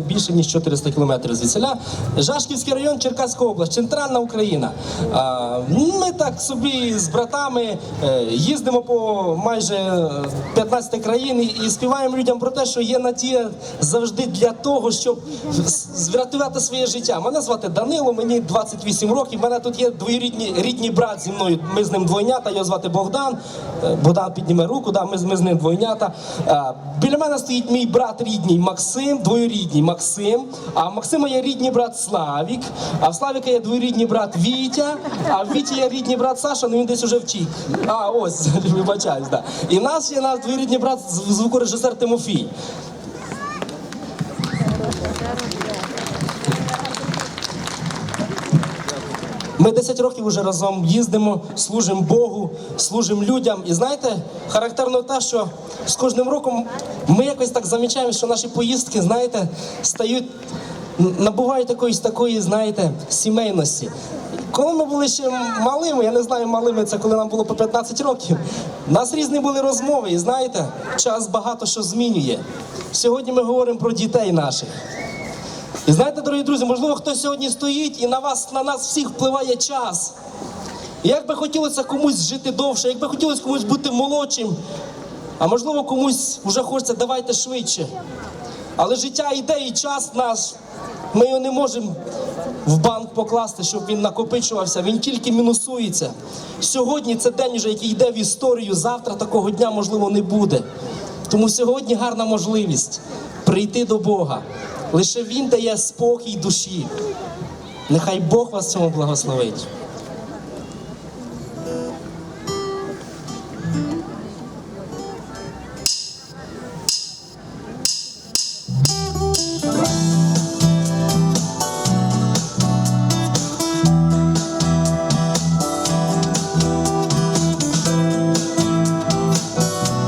Більше ніж 400 кілометрів звідсіля. Жашківський район, Черкаська область, центральна Україна. Ми так собі з братами е, їздимо по майже 15 країн і- співаємо людям про те, що є надія завжди для того, щоб врятувати своє життя. Мене звати Данило, мені 28 років. Мене тут є двоюрідний рідний брат зі мною. Ми з ним двойнята. Його звати Богдан. Е, Богдан підніме руку. Да, ми, ми з ним двойнята. Біля мене стоїть мій брат рідний Максим, двоюрідний Максим. А в Максима є рідний брат Славік. А в Славіка є двоюрідний брат Вітя. А в Віті є рідний брат Саша, ну він десь уже втік. А, ось, вибачаюсь, да. І нас є наш двоюрідний брат звукорежисер Тимофій. Ми 10 років вже разом їздимо, служимо Богу, служимо людям. І знаєте, характерно те, що з кожним роком ми якось так замічаємо, що наші поїздки, знаєте, стають, набувають якоїсь такої, знаєте, сімейності. Коли ми були ще малими, я не знаю, малими це коли нам було по 15 років. У нас різні були розмови, і знаєте, час багато що змінює. Сьогодні ми говоримо про дітей наших. І знаєте, дорогі друзі, можливо, хтось сьогодні стоїть і на вас, на нас всіх впливає час. І як би хотілося комусь жити довше, як би хотілося комусь бути молодшим, а можливо, комусь вже хочеться давайте швидше. Але життя йде і час наш. Ми його не можемо в банк покласти, щоб він накопичувався. Він тільки мінусується. Сьогодні це день, вже, який йде в історію. Завтра такого дня, можливо, не буде. Тому сьогодні гарна можливість прийти до Бога. Лише Він дає спокій душі. Нехай Бог вас цьому благословить.